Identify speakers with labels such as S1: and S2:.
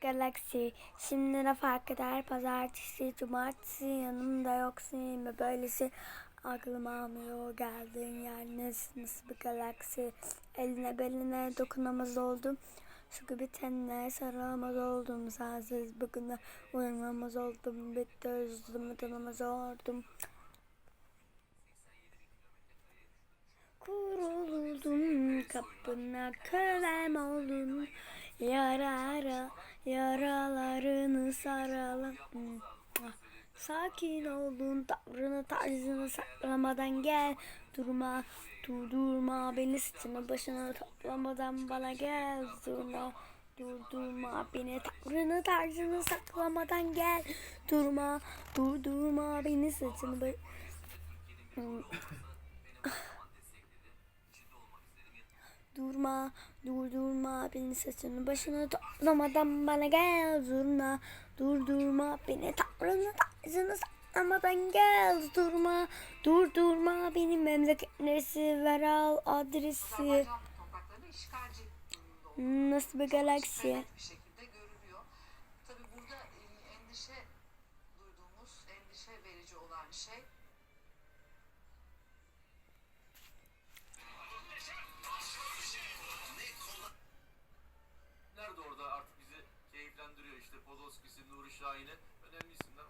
S1: Galaxy. Şimdi ne fark eder? Pazartesi, cumartesi yanımda yoksun mi? Böylesi aklım almıyor. Geldiğin yer nasıl, nasıl bir galaksi? Eline beline dokunamaz oldum. Şu gibi tenine sarılamaz oldum. Sensiz bugüne uyanamaz oldum. Bitti özlemi tanımaz oldum. Kapına kölem oldum. Yara ara yaralarını saralım. Sakin olun tavrını tarzını saklamadan gel. Durma durdurma beni sıçını başını toplamadan bana gel. Durma durdurma beni tavrını tarzını saklamadan gel. Durma durdurma beni sıçını Durma, durdurma beni saçını başını toplamadan bana gel Durma, durdurma beni tavrını tarzını saklamadan gel Durma, durdurma benim memleket neresi ver al adresi. Nasıl bir galaksi?
S2: E, endişe duyduğumuz, endişe verici olan şey Kavlovskisi, Nuri Şahin'i önemli isimler.